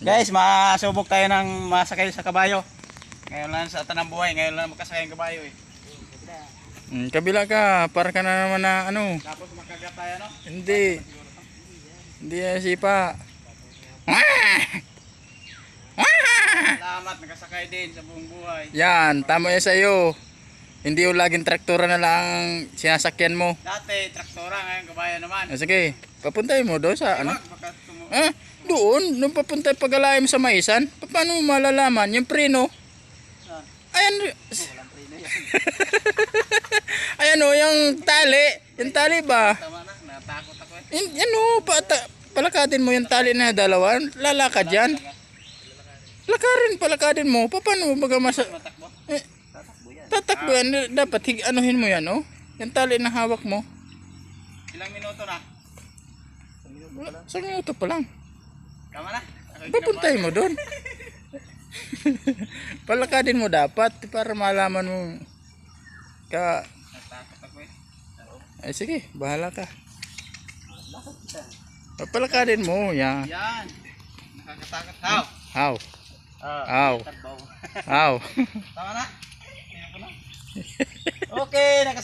Guys, masubok tayo ng masakay sa kabayo. Ngayon lang sa tanang buhay, ngayon lang makasakay ang kabayo eh. Mm, kabila ka, para ka na naman na ano. Tapos makagat tayo no? Hindi. Hindi yan sipa. Salamat, nakasakay din sa buong buhay. Yan, tama yan sa'yo. Hindi yung laging traktora na lang sinasakyan mo. Dati, traktora, ngayon kabayo naman. Ah, sige, papuntay mo doon sa ano. Wag, baka tumu- Ah, doon, nung papunta pag mo sa maisan, pa- paano mo malalaman? Yung preno, ayan, yan. ayan o, yung tali, yung tali ba? Yan, yan o, pata, palakadin mo yung tali na dalawa, lalakad yan. Lakarin, palakadin mo, pa- paano mo baga masa... Eh, Tatakbo yan. dapat hig, anuhin mo yan o. Yung tali na hawak mo. Ilang minuto na? Sa minuto pa lang. Tama na. Ako yung Papuntay mo doon. Palakadin mo dapat para malaman mo ka ako eh. ay sige, bahala ka. Palakadin mo, yan. Yan. Nakakatakot. How? How? Ah, How? tarbaw. How? Tama na. Okay, nakas